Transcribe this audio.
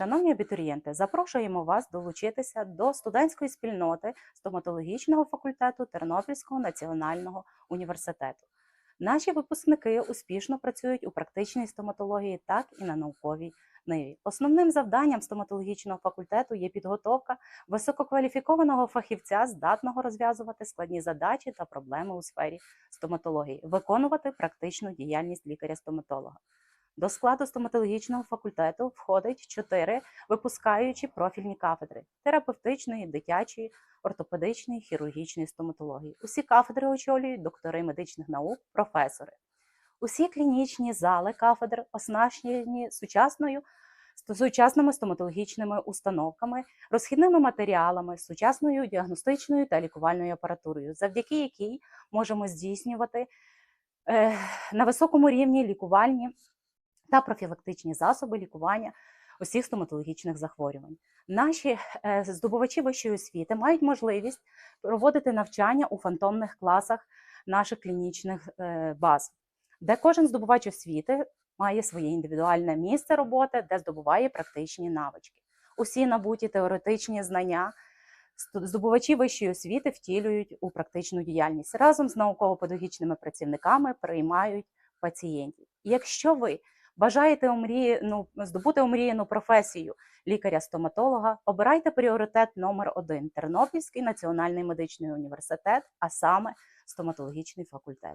Шановні абітурієнти, запрошуємо вас долучитися до студентської спільноти стоматологічного факультету Тернопільського національного університету. Наші випускники успішно працюють у практичній стоматології, так і на науковій ниві. Основним завданням стоматологічного факультету є підготовка висококваліфікованого фахівця, здатного розв'язувати складні задачі та проблеми у сфері стоматології, виконувати практичну діяльність лікаря-стоматолога. До складу стоматологічного факультету входить чотири випускаючі профільні кафедри терапевтичної, дитячої, ортопедичної, хірургічної стоматології. Усі кафедри очолюють доктори медичних наук, професори. Усі клінічні зали кафедр оснащені сучасною сучасними стоматологічними установками, розхідними матеріалами, сучасною діагностичною та лікувальною апаратурою, завдяки якій можемо здійснювати е, на високому рівні лікувальні та профілактичні засоби лікування усіх стоматологічних захворювань. Наші е, здобувачі вищої освіти мають можливість проводити навчання у фантомних класах наших клінічних е, баз, де кожен здобувач освіти має своє індивідуальне місце роботи, де здобуває практичні навички. Усі набуті теоретичні знання здобувачі вищої освіти втілюють у практичну діяльність разом з науково-педагогічними працівниками приймають пацієнтів. Якщо ви бажаєте омріяну, здобути омріяну професію лікаря-стоматолога, обирайте пріоритет номер один Тернопільський національний медичний університет, а саме стоматологічний факультет.